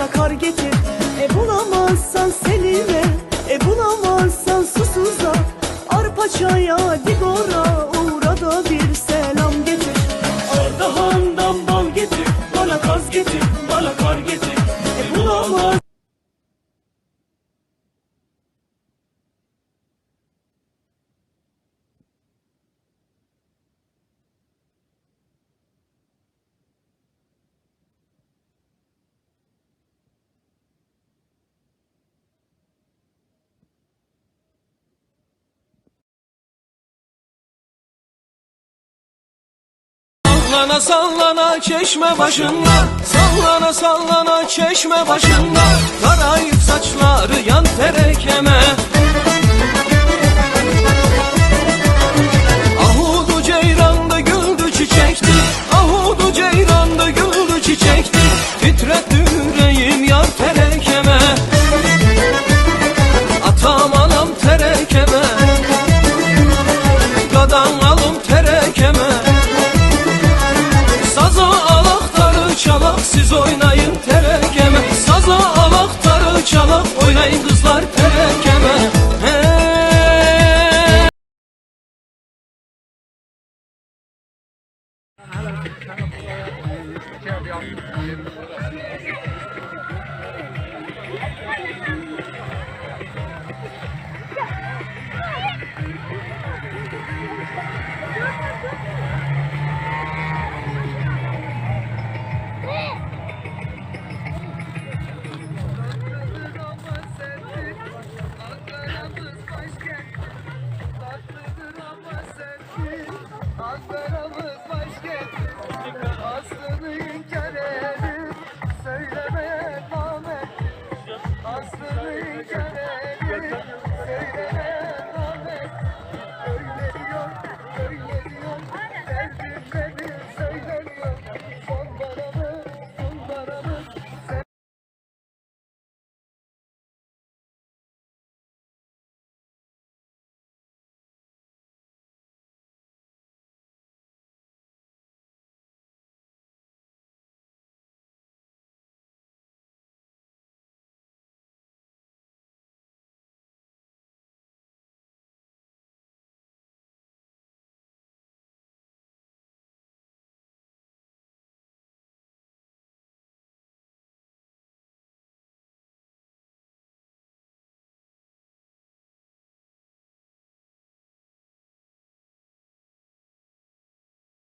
bana kar getir. E bulamazsan Selime E bulamazsan Susuz'a Arpaçaya Digor'a Sallana sallana çeşme başında. Sallana sallana çeşme başında. Karayıp saçları yan terekeme oynayın kızlar terekeme Hey. Ankara'mız başkent